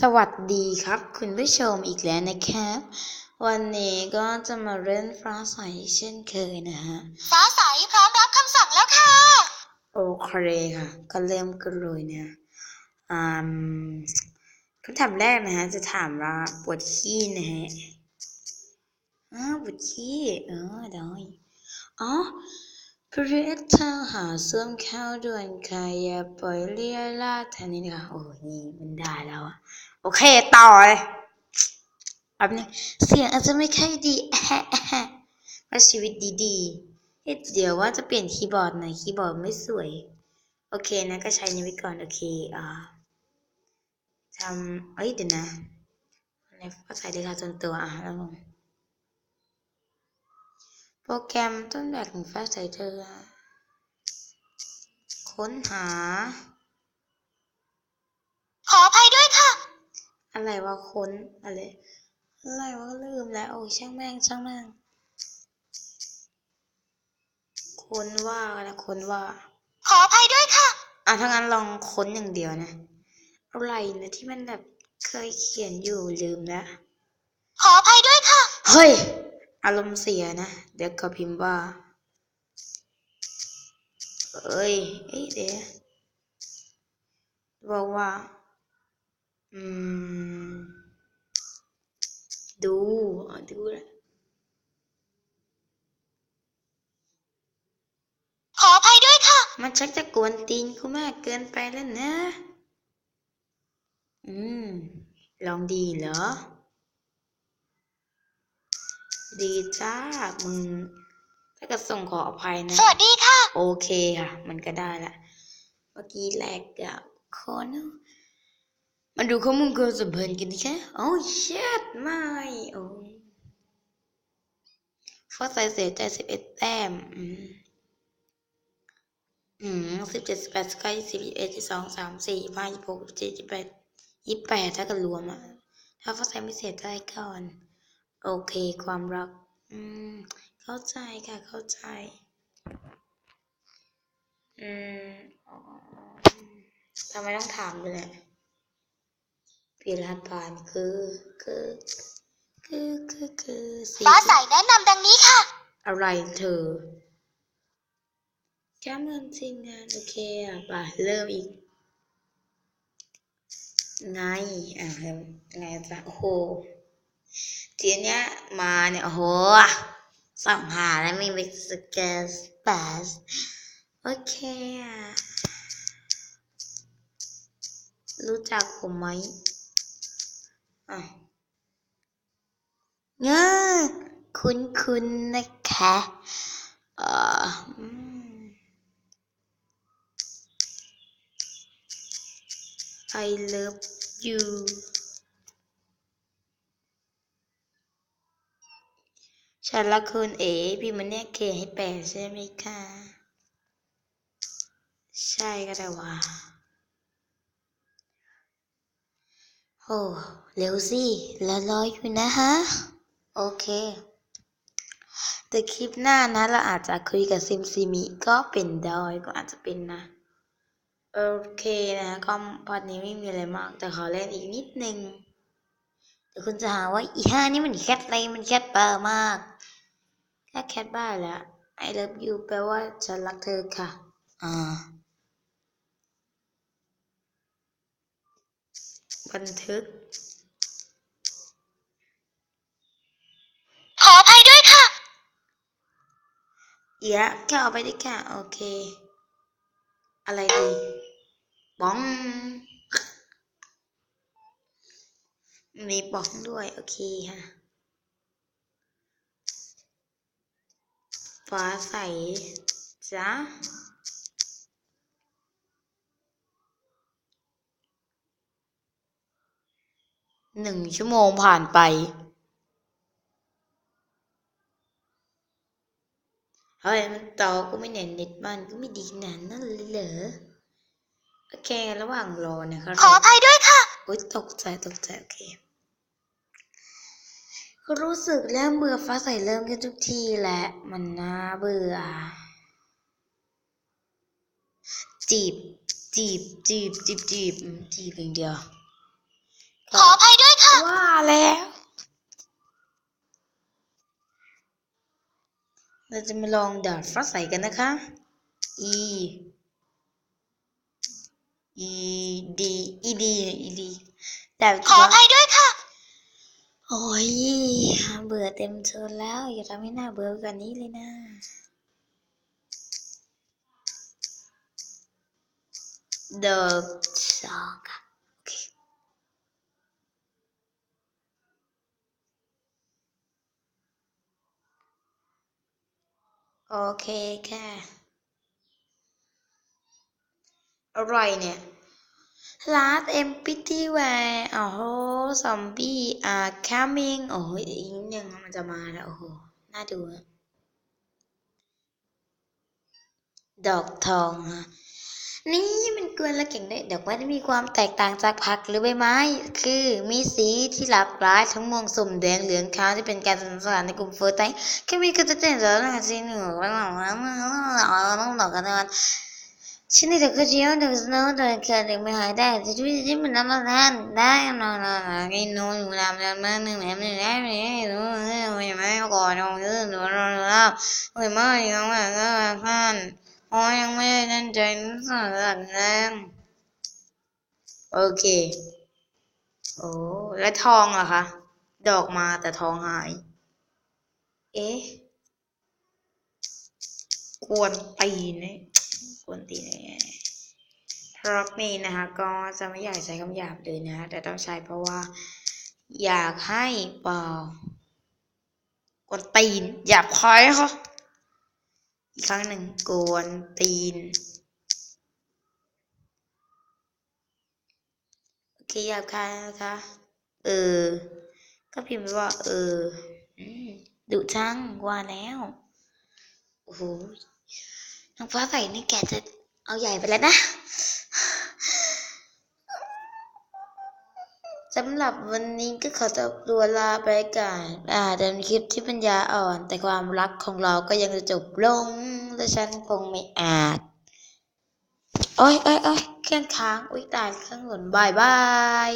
สวัสดีครับ คุณผู้ชมอีกแล้วนะครับ วันนี้ก็จะมาเล่นฟ้าใสเช่นเคยนะฮะฟ้าใสพร้อมรับคำสั่งแล้วค่ะ โอเคค่ะ ก็เริ่มกันเลยเนี่ยอืมคำถามแรกนะฮะ จะถามว่าปวดขี้นะฮะอ้าวปวดขี้เออได้อ๋อพระเอกเธอหาเสื่อมเข้าด่วนค่ะอย่าปล่อยเลี่ยล่าดแทนนี้นะคะโอ้ยนี่มันได้แล้วอะ โอเคต่อเลยแป๊บนึงเสียงอาจจะไม่ค่อยดีแฮแฮว่าชีวิตดีๆเอ๊ะเดี๋ยวว่าจะเปลี่ยนคีย์บอร์ดหน่อยคีย์บอร์ดไม่สวย โอเคนะก็ใช้นี้ไว้ก่อน โอเคอ่าทำเอ้ยเดี๋ยวนะอะไรก็ใส่ได้ค่ะจนตัวอะแล้วลงโปรแกรมต้นแบบของฟ้าใสเธอ ค้นหา ขออภัยด้วยค่ะ อะไรวะค้นอะไรอะไรวะลืมแล้วโอ้ยช่างแม่งช่างแม่งค้นว่าอะไรค้นว่า ขออภัยด้วยค่ะ อะถ้างั้นลองค้นอย่างเดียวนะอะไรนะที่มันแบบเคยเขียนอยู่ลืมแล้วขออภัยด้วยค่ะ เฮ้ย อารมณ์เสียนะ เดี๋ยวก็พิมพ์ว่า เอ้ยเอ้ยเดี๋ยวบอกว่าอืม ดูอะดูแหละขออภัยด้วยค่ะ มันชักจะกวนตีนกูมากเกินไปแล้วนะ อืม ลองดีเหรอ ดีจ้า มึง ถ้าก็ส่งขออภัยนะ สวัสดีค่ะ โอเคค่ะ มันก็ได้ละ เมื่อกี้แลกกับคอน มาดูข้อมูลความสัมพันธ์กันดิคะโอ้เชิดไม่โอ้ฟอสไซเสียใจสิบเอ็ดแต้ม อืม อืมสิบเจ็ดสิบแปดสเก้ายสิบเอ็ดสิบสองสามสี่ห้ายี่สิบหกสิบเจ็ดสิบแปดยี่สิบแปดถ้ากิดรวมอะ ถ้าฟอสไซไม่เสียใจก่อน โอเคความรัก อืม เข้าใจค่ะ เข้าใจ อืมทำไมต้องถามด้วยเนี่ย ปีรหัสผ่านคือคือคือคือคือสี่ฟ้าใสแนะนำดังนี้ค่ะ อะไรเธอแก้เงินจริงงานโอเคอะไปเริ่มอีกไงอะเริ่มไงจ้ะโอ้โหทีเนี้ยมาเนี่ยโอ้โหสังหาแล้วมีมิกสเกสปาสโอเคอะรู้จักผมไหม อะเงอคุ้นๆนนะคะเอออืม I love you ฉันรักคุณเอ๋พี่มันเนี่ยเคให้แปลใช่ไหมคะ ใช่ก็ได้ว่า โอ้เร็วสิแล้วรออยู่นะฮะ โอเค แต่คลิปหน้านะ เราอาจจะคุยกับซิมซิมิก็เป็นได้ก็อาจจะเป็นนะ โอเคนะ ก็พอดนี้ไม่มีอะไรมาก แต่ขอเล่นอีกนิดนึงเดี๋ยวคุณจะหาว่าอีห้านี่มันแคทอะไรมันแคทบ้ามากแค่แคทบ้าแหละ I love you แปลว่าฉันรักเธอค่ะ อ่า บันทึก ขออภัยด้วยค่ะ เอียะแค่เอาไปดิค่ะ โอเค อะไรดีบ้อง มีบ้องด้วย โอเคค่ะฟ้าใสจ้า หนึ่งชั่วโมงผ่านไป เฮ้ยมันต่อก็ไม่เน็ตเน็ตมันก็ไม่ดีขนาดนั้นเลยเหรอ โอเค ระหว่างรอนะครับขออภัยด้วยค่ะโอ๊ยตกใจตกใจโอเคก็รู้สึกเริ่มเบื่อฟ้าใสเริ่มกันทุกทีแหละมันน่าเบื่อ จีบ จีบ จีบ จีบ จีบอืมจีบอย่างเดียว ขออภัยด้วยค่ะ ว่าแล้ว เราจะมาลองดาดฟ้าใสกันนะคะ e e d e d e d ดาดขออภัยด้วยค่ะ โอ้ยเบื่อเต็มทนแล้ว อย่าทำให้หน้าเบื่อกว่านี้เลยนะดอกสองค่ะโอเค โอเคค่ะอะไรเนี่ย Last empty where โอ้โห ซอมบี้ are coming โอ้โหอีกนิดนึงมันจะมาแล้ว โอ้โห น่าดู ดอกทองฮะ นี่มันกวนและเก่งได้เดอกไม้ที่มีความแตกต่างจากผักหรือใบไม้ คือมีสีที่หลากหลายทั้งม่วงส้มแดงเหลืองขาวที่เป็นการสื่อสารในกลุ่มเฟอร์ไตแค่มีกระตุ้นเสริมสีหนึ่งวันหลังต้องดอกกันวันฉันนี่เด็กก็เจียวเด็กสโนว์เด็กเกิดเด็กไม่หายได้แต่ชีวิตที่มันน้ำมันได้ได้นอนนอนกินนอนอยู่น้ำน้ำมันหนึ่งแหนมหนึ่งแหนมนี่รู้ไม่ไม่ก่อนนอนยืนนอนนอนนอนไม่ไม่ยังไม่ก็พัน อ้ยยังไม่ได้นั่นใจนั่นสั่งแรงโอเค โอ้แล้วทองอะคะ ดอกมาแต่ทองหาย เอ๊ะกวนตีนเนี่กวนตีนเนี่พร็อกนี้นะคะ ก็จะไม่อยากใช้คำหยาบเลยนะแต่ต้องใช้เพราะว่า อยากให้เปล่ากวนตีนหยาบคายนะคะ อีกครั้งหนึ่งโกนตีน โอเคหยาบคายนะคะ เออ ก็พิมพ์ไปว่า เออดุจังว่าแล้ว โอ้โหน้องฟ้าใสนี่แกจะเอาใหญ่ไปแล้วนะ สำหรับวันนี้ก็ขอตัวลาไปก่อนอาจจะเป็นคลิปที่ปัญญาอ่อน แต่ความรักของเราก็ยังจะจบลง และฉันคงไม่อาจ โอ้ยโอ้ยโอ้ยเครื่องค้าง อุ้ยตายเครื่องหล่นบายบาย